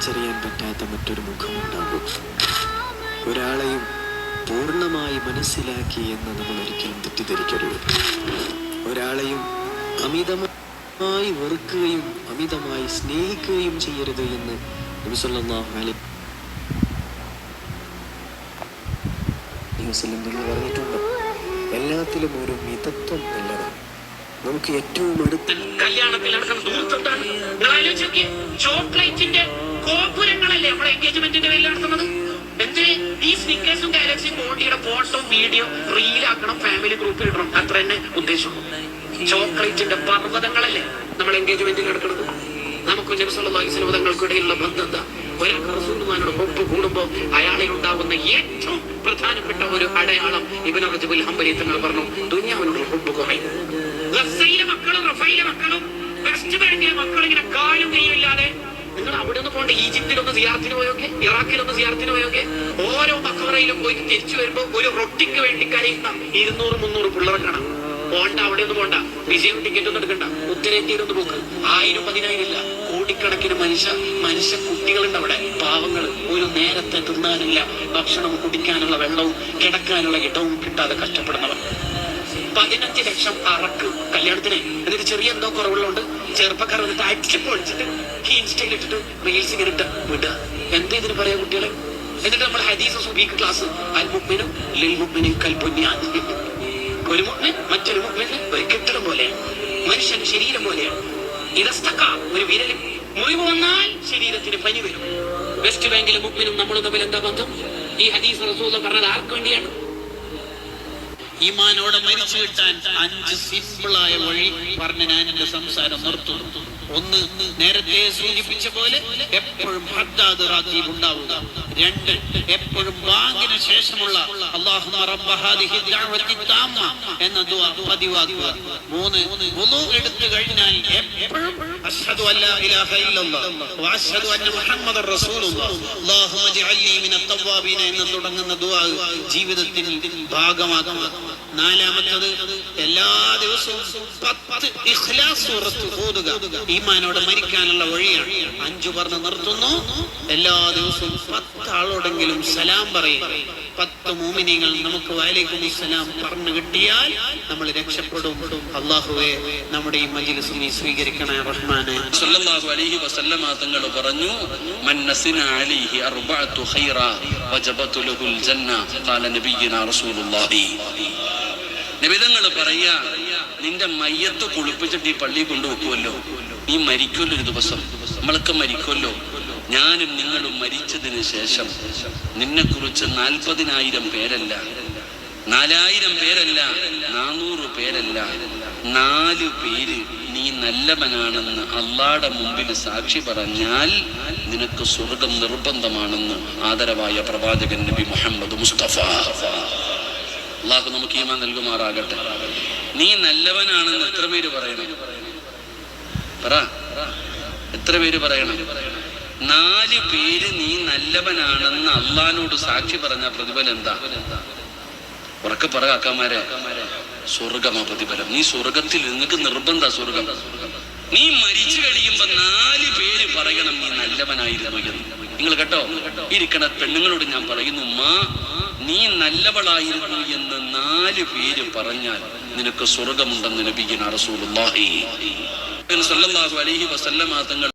തിരിച്ചറിയാൻ പറ്റാത്ത മറ്റൊരു മുഖമുണ്ടാകും. ഒരാളെയും പൂർണമായി മനസ്സിലാക്കി എന്ന് നമ്മൾ ഒരിക്കലും തെറ്റിദ്ധരിക്കരുത്. ഒരാളെയും അമിതമായി വെറുക്കുകയും അമിതമായി സ്നേഹിക്കുകയും ചെയ്യരുത് എന്ന് പറഞ്ഞിട്ടുണ്ട്. എല്ലാത്തിലും ഒരു മിതത്വം നല്ലതാണ് നമുക്ക് ഏറ്റവും അടുത്ത ദൂരത്താണ് നിങ്ങൾ ആലോചിച്ച് നോക്കിയേ ചോക്ലേറ്റിന്റെ ഗോപുരങ്ങളല്ലേ നമ്മളെ എൻഗേജ്മെന്റിന്റെ പേരിൽ നടത്തുന്നത്? എന്തിന്? ഈ സ്നിക്കേഴ്സും ഗാലക്സി ബോണ്ടിയുടെ ഫോട്ടോ വീഡിയോ റീലാക്കണം ഫാമിലി ഗ്രൂപ്പിൽ ഇടണം. അത്ര തന്നെ ഉദ്ദേശമുള്ളൂ. ചോക്ലേറ്റിന്റെ പർവതങ്ങളല്ലേ നമ്മൾ എൻഗേജ്മെന്റിൽ നടക്കുന്നത്? നമുക്ക് നബിസ്വലതങ്ങൾക്കിടയിലുള്ള ബന്ധം എന്താ? ഒപ്പ് കൂടുമ്പോൾ അയാളിൽ ഉണ്ടാകുന്ന ഏറ്റവും പ്രധാനപ്പെട്ട ഒരു അടയാളം ഇബിൻ റജബുൽ ഹംബലി തങ്ങൾ പറഞ്ഞു ദുന്യാവിനോട് ഒപ്പ് കുറയും മക്കളും റഫയിലെ മക്കളും വെസ്റ്റ് ബാങ്കിലെ മക്കളും ഇങ്ങനെ കാലും കൈയില്ലാതെ നിങ്ങൾ അവിടെ നിന്ന് പോകണ്ട ഈജിപ്തിലൊന്ന് സിയാർത്തിന് പോയൊക്കെ ഇറാഖിലൊന്ന് സിയാർത്തിന് പോയൊക്കെ ഓരോ മക്കളയിലും പോയി തിരിച്ചു വരുമ്പോ ഒരു റൊട്ടിക്ക് വേണ്ടി കരയുന്ന ഇരുന്നൂറ് മുന്നൂറ് പിള്ളേർ കാണാം. പോണ്ട അവിടെ ഒന്നും പോണ്ട. വിജയം ടിക്കറ്റ് ഒന്നും എടുക്കണ്ട. ഉത്തരേന്ത്യയിലൊന്ന് പോക്ക്. ആയിരം പതിനായിരം ഇല്ല കോടിക്കണക്കിന് മനുഷ്യ മനുഷ്യ കുട്ടികളുണ്ട് അവിടെ. പാവങ്ങൾ ഒരു നേരത്തെ തിന്നാനില്ല. ഭക്ഷണവും കുടിക്കാനുള്ള വെള്ളവും കിടക്കാനുള്ള ഇടവും കിട്ടാതെ കഷ്ടപ്പെടുന്നവർ. പതിനഞ്ച് ലക്ഷം അറക്ക് കല്യാണത്തിന്. എന്നിട്ട് ചെറിയ എന്തോ കുറവുള്ളതുകൊണ്ട് ചെറുപ്പക്കാർ വന്നിട്ട് അടിച്ച് പൊളിച്ചിട്ട് ഇൻസ്റ്റയിൽ ഇട്ടിട്ട് റീൽസ് ഇങ്ങനെ ഇട്ട് വിടുക. എന്താ ഇതിന് പറയാ കുട്ടികളെ? എന്നിട്ട് നമ്മൾ ഹദീസ് സുബീക്ക് ക്ലാസ് അൽ മുമ്മിനും ലിൽ കൽപ്പുന്യാൻ ഒരു മുമ്മിൻ മറ്റൊരു മുമ്മിന് ഒരു കെട്ടിടം പോലെയാണ്. മനുഷ്യൻ ശരീരം പോലെയാണ്. ഇതസ്തക്ക ഒരു വിരലിൽ മുറിവ് വന്നാൽ ശരീരത്തിന് പനി വരും. വെസ്റ്റ് ബാങ്കിലെ മുമ്പിനും നമ്മളും തമ്മിൽ എന്താ ബന്ധം? ഈ ഹദീസ് റസൂൽ പറഞ്ഞത് ആർക്ക് വേണ്ടിയാണ്? ഈമാനോടെ മരിച്ചു കിട്ടാൻ അഞ്ച് സിമ്പിളായ വഴി പറഞ്ഞ് ഞാൻ എന്റെ സംസാരം നിർത്തുന്നു. ഒന്ന് നേരത്തെ സൂചിപ്പിച്ച പോലെ എപ്പോഴും ഉണ്ടാവുക. രണ്ട് എപ്പോഴും ബാങ്കിന് ശേഷമുള്ള ദഅവത്തി എന്ന പതിവാക്കുക. മൂന്ന് വുളു എടുത്തു കഴിഞ്ഞാൽ എപ്പോഴും അഷ്ഹദു അന്ന അല്ലാഹുമ്മ എന്ന് തുടങ്ങുന്ന ദുആ ജീവിതത്തിൽ ഭാഗമാക്കുക. നാലാമത്തത് എല്ലാ ദിവസവും പത്ത് ഇഖ്ലാസ് സൂറത്ത് ഓതുക ഈമാനോടെ മരിക്കാനുള്ള വഴിയാണ്. അഞ്ചു പറഞ്ഞ് നിർത്തുന്നു. എല്ലാ ദിവസവും പത്ത് ആളോടെങ്കിലും സലാം പറയും. പത്ത് മോമിനിങ്ങൾ നമുക്ക് വാലേക്കും സലാം പറഞ്ഞു കിട്ടിയാൽ നമ്മൾ രക്ഷപ്പെടും. അള്ളാഹുവെ നമ്മുടെ ഈ മജിലിസിനെ സ്വീകരിക്കണേ റഹ്മാനെ. സല്ലല്ലാഹു അലൈഹി വസല്ലമ തങ്ങൾ പറഞ്ഞു മൻ നസിന അലൈഹി അർബഅതു ഖൈറ വജബതു ലഹുൽ ജന്ന ഖാല നബിയ്യന റസൂലുള്ളാഹി. നബിതങ്ങൾ പറയാ നിന്റെ മയ്യത്ത് കുളിപ്പിച്ചിട്ട് ഈ പള്ളി കൊണ്ടുവെക്കുമല്ലോ നീ മരിക്കുമല്ലോ ഒരു ദിവസം. നമ്മളൊക്കെ മരിക്കുമല്ലോ. ഞാനും നിങ്ങളും മരിച്ചതിന് ശേഷം നിന്നെ കുറിച്ച് നാൽപ്പതിനായിരം പേരല്ല. നാലായിരം പേരല്ല നാനൂറ് പേരല്ല. നാല് പേര് നീ നല്ലവനാണെന്ന് അള്ളാടെ മുമ്പിൽ സാക്ഷി പറഞ്ഞാൽ നിനക്ക് സ്വർഗം നിർബന്ധമാണെന്ന് ആദരവായ പ്രവാചകൻ നബി മുഹമ്മദ് മുസ്തഫ. അള്ളാഹു നമുക്ക് ഈമാൻ നൽകുമാറാകട്ടെ. നീ നല്ലവനാണെന്ന് എത്ര പേര് പറയണം? പറ. എത്ര പേര് പറയണം? നാല് പേര് നീ നല്ലവനാണെന്ന് അള്ളഹാനോട് സാക്ഷി പറഞ്ഞ പ്രതിഫലം എന്താ? ഉറക്കെ പറ കാക്കാമാരെ. സ്വർഗമാ പ്രതിഫലം. നീ സ്വർഗത്തിൽ നിനക്ക് നിർബന്ധ സ്വർഗം. നീ മരിച്ചു കഴിയുമ്പോ നാല് പേര് പറയണം നീ നല്ലവനായിരുന്നു എന്ന്. നിങ്ങൾ കേട്ടോ? ഇരിക്കണ പെണ്ണുങ്ങളോട് ഞാൻ പറയുന്നു മാ നീ നല്ലവളായിരുന്നു എന്ന് നാല് പേര് പറഞ്ഞാൽ നിനക്ക് സ്വർഗമുണ്ടെന്ന് ലഭിക്കുന്ന റസൂലുള്ളാഹി. സല്ലല്ലാഹു അലൈഹി വസല്ലമ തങ്ങൾ